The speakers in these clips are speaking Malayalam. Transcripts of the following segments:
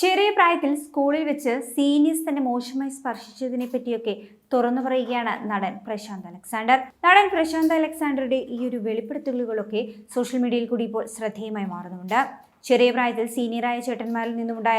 ചെറിയ പ്രായത്തിൽ സ്കൂളിൽ വെച്ച് സീനിയേഴ്സ് തന്നെ മോശമായി സ്പർശിച്ചതിനെ പറ്റിയൊക്കെ തുറന്നു പറയുകയാണ് നടൻ പ്രശാന്ത് അലക്സാണ്ടർ. നടൻ പ്രശാന്ത് അലക്സാണ്ടറുടെ ഈ ഒരു വെളിപ്പെടുത്തലുകളൊക്കെ സോഷ്യൽ മീഡിയയിൽ കൂടി ഇപ്പോൾ ശ്രദ്ധേയമായി മാറുന്നുണ്ട്. ചെറിയ പ്രായത്തിൽ സീനിയറായ ചേട്ടന്മാരിൽ നിന്നുമുണ്ടായ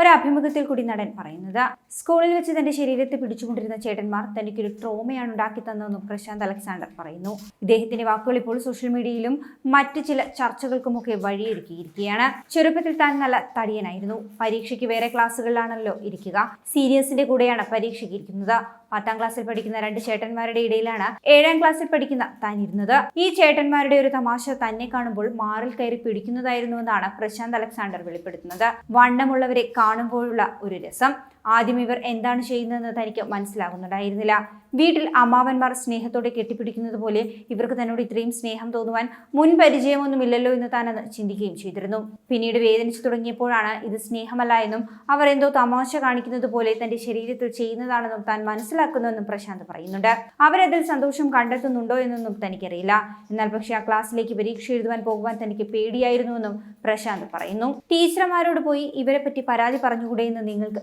ഒരു അഭിമുഖത്തിൽ കൂടി നടൻ പറയുന്നത്. സ്കൂളിൽ വെച്ച് തന്റെ ശരീരത്തെ പിടിച്ചുകൊണ്ടിരുന്ന ചേട്ടന്മാർ തനിക്കൊരു ട്രോമയാണ് ഉണ്ടാക്കി തന്നതെന്നും പ്രശാന്ത് അലക്സാണ്ടർ പറയുന്നു. ഇദ്ദേഹത്തിന്റെ വാക്കുകൾ ഇപ്പോൾ സോഷ്യൽ മീഡിയയിലും മറ്റ് ചില ചർച്ചകൾക്കുമൊക്കെ വഴിയൊരുക്കിയിരിക്കുകയാണ്. ചെറുപ്പത്തിൽ താൻ നല്ല തടിയനായിരുന്നു. പരീക്ഷയ്ക്ക് വേറെ ക്ലാസ്സുകളിലാണല്ലോ ഇരിക്കുക. സീനിയേഴ്സിന്റെ കൂടെയാണ് പരീക്ഷയ്ക്ക് ഇരിക്കുന്നത് പത്താം ക്ലാസ്സിൽ പഠിക്കുന്ന രണ്ട് ചേട്ടന്മാരുടെ ഇടയിലാണ് ഏഴാം ക്ലാസ്സിൽ പഠിക്കുന്ന താൻ ഇരുന്നത്. ഈ ചേട്ടന്മാരുടെ ഒരു തമാശ തന്നെ കാണുമ്പോൾ മാറിൽ കയറി പിടിക്കുന്നതായിരുന്നുവെന്നാണ് പ്രശാന്ത് അലക്സാണ്ടർ വെളിപ്പെടുത്തുന്നത്. വണ്ണമുള്ളവരെ കാണുമ്പോഴുള്ള ഒരു രസം. ആദ്യം ഇവർ എന്താണ് ചെയ്യുന്നതെന്ന് തനിക്ക് മനസ്സിലാകുന്നുണ്ടായിരുന്നില്ല വീട്ടിൽ അമ്മാവന്മാർ സ്നേഹത്തോടെ കെട്ടിപ്പിടിക്കുന്നത് പോലെ ഇവർക്ക് തന്നോട് ഇത്രയും സ്നേഹം തോന്നുവാൻ മുൻ പരിചയമൊന്നുമില്ലല്ലോ എന്ന് താൻ ചിന്തിക്കുകയും ചെയ്തിരുന്നു. പിന്നീട് വേദനിച്ചു തുടങ്ങിയപ്പോഴാണ് ഇത് സ്നേഹമല്ല എന്നും അവർ എന്തോ തമാശ കാണിക്കുന്നത് പോലെ തന്റെ ശരീരത്തിൽ ചെയ്യുന്നതാണെന്നും താൻ മനസ്സിലാക്കുന്നുവെന്നും പ്രശാന്ത് പറയുന്നുണ്ട്. അവരതിൽ സന്തോഷം കണ്ടെത്തുന്നുണ്ടോ എന്നൊന്നും തനിക്കറിയില്ല. എന്നാൽ പക്ഷേ ആ ക്ലാസ്സിലേക്ക് പരീക്ഷ എഴുതുവാൻ പോകുവാൻ തനിക്ക് പേടിയായിരുന്നുവെന്നും പ്രശാന്ത് പറയുന്നു. ടീച്ചർമാരോട് പോയി ഇവരെ പറ്റി പരാതി പറഞ്ഞുകൂടെ എന്ന് നിങ്ങൾക്ക്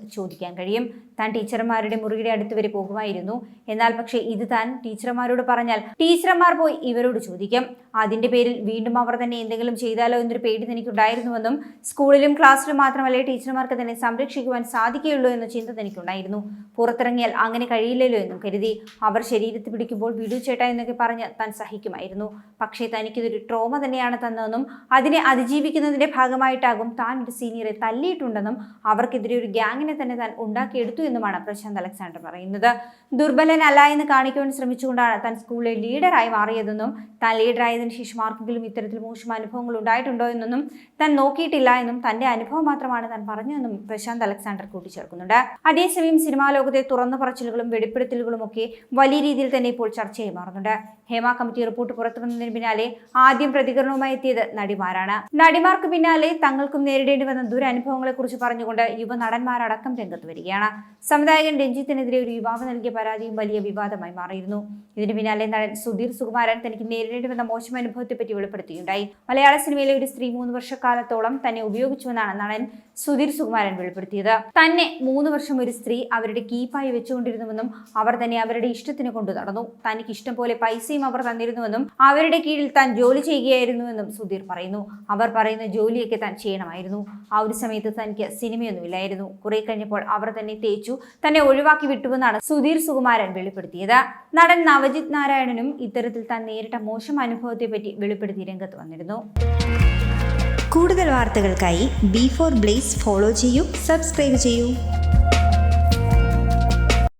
ചോദിക്കാൻ കഴിയും. താൻ ടീച്ചർമാരുടെ മുറിയുടെ അടുത്ത് വരെ പോകുമായിരുന്നു. എന്നാൽ പക്ഷേ ഇത് താൻ ടീച്ചർമാരോട് പറഞ്ഞാൽ ടീച്ചർമാർ പോയി ഇവരോട് ചോദിക്കും. അതിന്റെ പേരിൽ വീണ്ടും അവർ തന്നെ എന്തെങ്കിലും ചെയ്താലോ എന്നൊരു പേടി തനിക്കുണ്ടായിരുന്നുവെന്നും സ്കൂളിലും ക്ലാസ്സിലും മാത്രമല്ലേ ടീച്ചർമാർക്ക് തന്നെ സംരക്ഷിക്കുവാൻ സാധിക്കുകയുള്ളൂ എന്ന ചിന്ത തനിക്കുണ്ടായിരുന്നു. പുറത്തിറങ്ങിയാൽ അങ്ങനെ കഴിയില്ലല്ലോ എന്നും കരുതി അവർ ശരീരത്തിൽ പിടിക്കുമ്പോൾ വിടു ചേട്ട എന്നൊക്കെ പറഞ്ഞ് താൻ സഹിക്കുമായിരുന്നു. പക്ഷേ തനിക്കിതൊരു ട്രോമ തന്നെയാണ് തന്നതെന്നും അതിനെ അതിജീവിക്കുന്നതിന്റെ ഭാഗമായിട്ടാകും താൻ ഒരു സീനിയറെ തല്ലിയിട്ടുണ്ടെന്നും അവർക്കെതിരെ ഒരു ഗ്യാങ്ങിനെ തന്നെ താൻ ഉണ്ടാക്കിയെടുത്തു എന്നുമാണ് പ്രശാന്ത് അലക്സാണ്ടർ പറയുന്നത്. ദുർബലനല്ല എന്ന് കാണിക്കുവാൻ ശ്രമിച്ചുകൊണ്ടാണ് താൻ സ്കൂളിലെ ലീഡറായി മാറിയതെന്നും താൻ ലീഡറായതിനു ശേഷം ആർക്കെങ്കിലും ഇത്തരത്തിൽ മോശം അനുഭവങ്ങൾ ഉണ്ടായിട്ടുണ്ടോ എന്നൊന്നും താൻ നോക്കിയിട്ടില്ല എന്നും തന്റെ അനുഭവം മാത്രമാണ് താൻ പറഞ്ഞതെന്നും പ്രശാന്ത് അലക്സാണ്ടർ കൂട്ടിച്ചേർക്കുന്നുണ്ട്. അതേസമയം സിനിമാ ലോകത്തെ തുറന്നു പറച്ചിലുകളും വെളിപ്പെടുത്തലുകളും ഒക്കെ വലിയ രീതിയിൽ തന്നെ ഇപ്പോൾ ചർച്ചയായി മാറുന്നുണ്ട്. ഹേമ കമ്മിറ്റി റിപ്പോർട്ട് പുറത്തു വന്നതിന് പിന്നാലെ ആദ്യം പ്രതികരണവുമായി എത്തിയത് നടിമാരാണ്. നടിമാർക്ക് പിന്നാലെ തങ്ങൾക്കും നേരിടേണ്ടി വന്ന ദുരനുഭവങ്ങളെ കുറിച്ച് പറഞ്ഞുകൊണ്ട് യുവ നടന്മാരടക്കം രംഗത്ത് വരികയാണ്. സംവിധായകൻ രഞ്ജിത്തിനെതിരെ ഒരു യുവാവ് നൽകിയ പരാതിയും വലിയ വിവാദമായി മാറിയിരുന്നു. ഇതിന് പിന്നാലെ നടൻ സുധീർ സുകുമാരൻ തനിക്ക് നേരിടേണ്ടി വന്ന മോശം അനുഭവത്തെ പറ്റി വെളിപ്പെടുത്തിയുണ്ടായി മലയാള സിനിമയിലെ ഒരു സ്ത്രീ മൂന്ന് വർഷക്കാലത്തോളം തന്നെ ഉപയോഗിച്ചുവെന്നാണ് നടൻ സുധീർ സുകുമാരൻ വെളിപ്പെടുത്തിയത്. തന്നെ മൂന്ന് വർഷം ഒരു സ്ത്രീ അവരുടെ കീപ്പായി വെച്ചുകൊണ്ടിരുന്നുവെന്നും അവർ തന്നെ അവരുടെ ഇഷ്ടത്തിന് കൊണ്ടു നടന്നു. തനിക്ക് ഇഷ്ടം പോലെ പൈസയും അവർ തന്നിരുന്നുവെന്നും അവരുടെ കീഴിൽ താൻ ജോലി ചെയ്യുകയായിരുന്നുവെന്നും സുധീർ പറയുന്നു. അവർ പറയുന്ന ജോലിയൊക്കെ താൻ ചെയ്യണമായിരുന്നു. ആ ഒരു സമയത്ത് തനിക്ക് സിനിമയൊന്നുമില്ലായിരുന്നു. കുറെ കഴിഞ്ഞപ്പോൾ അവർ തന്നെ തേച്ചു തന്നെ ഒഴിവാക്കി വിട്ടുവെന്നാണ് സുധീർ സുകുമാരൻ വെളിപ്പെടുത്തിയത്. നടൻ നവജിത് നാരായണനും ഇത്തരത്തിൽ താൻ നേരിട്ട മോശം അനുഭവത്തെ പറ്റി വെളിപ്പെടുത്തി രംഗത്ത് വന്നിരുന്നു. കൂടുതൽ വാർത്തകൾക്കായി ബി ഫോർ ബ്ലേസ് ഫോളോ ചെയ്യൂ സബ്സ്ക്രൈബ് ചെയ്യൂ.